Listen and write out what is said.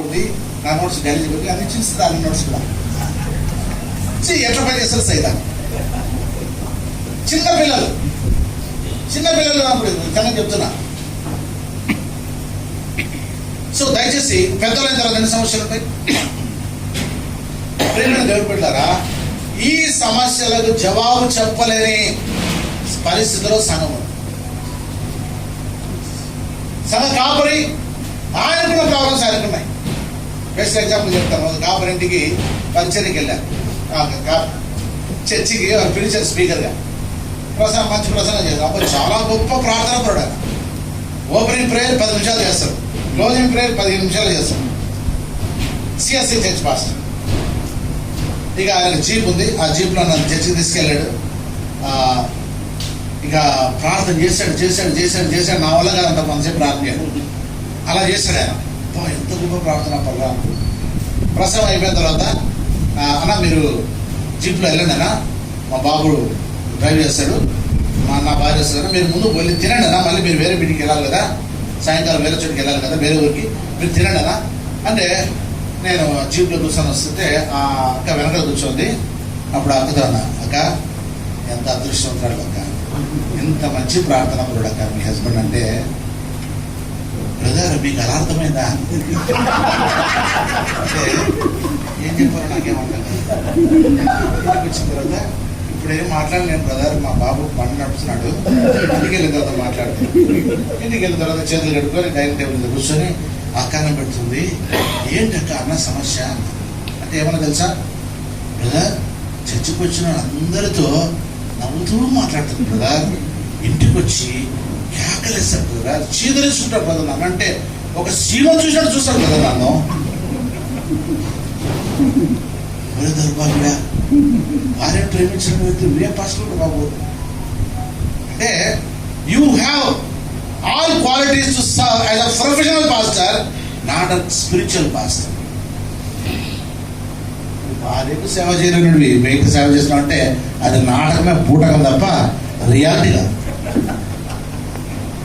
ఉంది నా నోట్స్ గలీజ్ పెట్టి అది చూసి దాని నోట్స్ కూడా. ఛీ, ఎట్లా పని చేస్తారు సైతం చిన్న పిల్లలు. చిన్న పిల్లలు అప్పుడు కన్నా చెప్తున్నా. సో దయచేసి పెద్దలైన తర్వాత ఎన్ని సమస్యలు ఉంటాయి? ప్రేమైన దేవుడు ఈ సమస్యలకు జవాబు చెప్పలేని పరిస్థితిలో సంఘం సంఘ కాపరి ఆయనకున్న ప్రాబ్లమ్స్ ఆయనకున్నాయి బెస్ట్ ఎగ్జాంపుల్ చెప్తాను. ఒక కాపరి ఇంటికి పరిచయకి చర్చికి వారు పిలిచారు స్పీకర్గా. ప్రసన్న మంచి ప్రసంగం చేశారు. అప్పుడు చాలా గొప్ప ప్రార్థన పరుడు ఓపెనింగ్ ప్రేయర్ పది నిమిషాలు చేస్తారు. క్లోజింగ్ ప్రేయర్ పదిహేను నిమిషాలు చేస్తారు. సిఎస్సి చర్చ్ పాస్టర్ ఇక ఆయన జీప్ ఉంది. ఆ జీప్లో నన్ను చర్చికి తీసుకెళ్ళాడు. ఇక ప్రార్థన చేశాడు చేశాడు చేశాడు చేశాడు. నా వల్ల కాదంత అంత మంచి ప్రార్థన అలా చేశాడు ఆయన. ఎంత గొప్ప ప్రార్థన పర్లా ప్రసవం అయిపోయిన తర్వాత అన్న మీరు జీప్లో వెళ్ళండినా మా బాబు డ్రైవ్ చేస్తాడు. మా నా భార్య వస్తుంది మీరు ముందు వెళ్ళి తినండి అన్న. మళ్ళీ మీరు వేరే మీటింగ్కి వెళ్ళాలి కదా. సాయంకాలం వేరే చోటుకి వెళ్ళాలి కదా వేరే ఊరికి. మీరు తినండి అన్న. అంటే నేను జీప్లో కూర్చొని వస్తుంటే ఆ అక్క వెనక కూర్చోంది. అప్పుడు అక్కతో అన్న అక్క ఎంత అదృష్టవంతురాడు అక్క. ఎంత మంచి ప్రార్థన పరుడు అక్క. మీ హస్బెండ్ అంటే మీకు అలా అర్థమైందా అంటే ఏం చెప్పారు నాకేమంటారు వచ్చిన తర్వాత ఇప్పుడు ఏం మాట్లాడలేను బ్రదర్ మా బాబు పండు నడుపుతున్నాడు. ఇంటికి వెళ్ళిన తర్వాత మాట్లాడుతున్నాడు. ఇంటికి వెళ్ళిన తర్వాత చేతులు కట్టుకొని డైనింగ్ టేబుల్ మీద కూర్చొని అక్కన పెడుతుంది. ఏంటి అక్క అన్న సమస్య? అంటే ఏమన్నా తెలుసా? బ్రదర్ చర్చికి వచ్చిన అందరితో నవ్వుతూ మాట్లాడుతుంది బ్రదర్ ఇంటికి వచ్చి కేకలేస్తాడు కదా చీదరేసుకుంటాడు కదా నన్ను అంటే ఒక సీమ చూసినట్టు చూస్తాడు కదా నన్ను ఒరే దౌర్భాగ్యుడా భార్య ప్రేమించిన వ్యక్తి మీరే పాస్టర్ బాబు. అంటే you have all qualities to serve as a professional pastor not a spiritual pastor భార్యకు సేవ చేయలేనుడి. మీకు సేవ చేసిన అంటే అది నాటకమే పూటకం తప్ప రియాలిటీ కాదు.